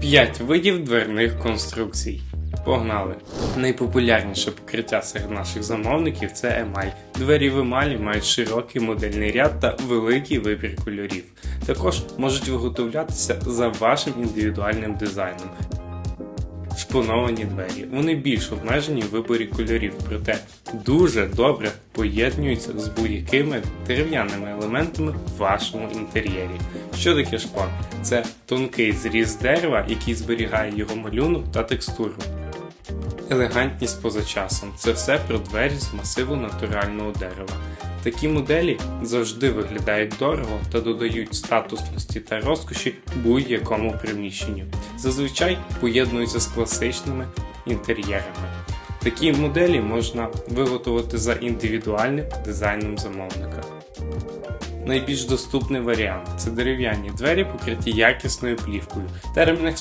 5 видів дверних конструкцій. Погнали! Найпопулярніше покриття серед наших замовників це емаль. Двері в емалі мають широкий модельний ряд та великий вибір кольорів. Також можуть виготовлятися за вашим індивідуальним дизайном. Шпоновані двері. Вони більш обмежені в виборі кольорів, проте дуже добре поєднуються з будь-якими дерев'яними елементами в вашому інтер'єрі. Що таке шпон? Це тонкий зріз дерева, який зберігає його малюнок та текстуру. Елегантність поза часом це все про двері з масиву натурального дерева. Такі моделі завжди виглядають дорого та додають статусності та розкоші будь-якому приміщенню. Зазвичай поєднуються з класичними інтер'єрами. Такі моделі можна виготовити за індивідуальним дизайном замовника. Найбільш доступний варіант це дерев'яні двері, покриті якісною плівкою. Термін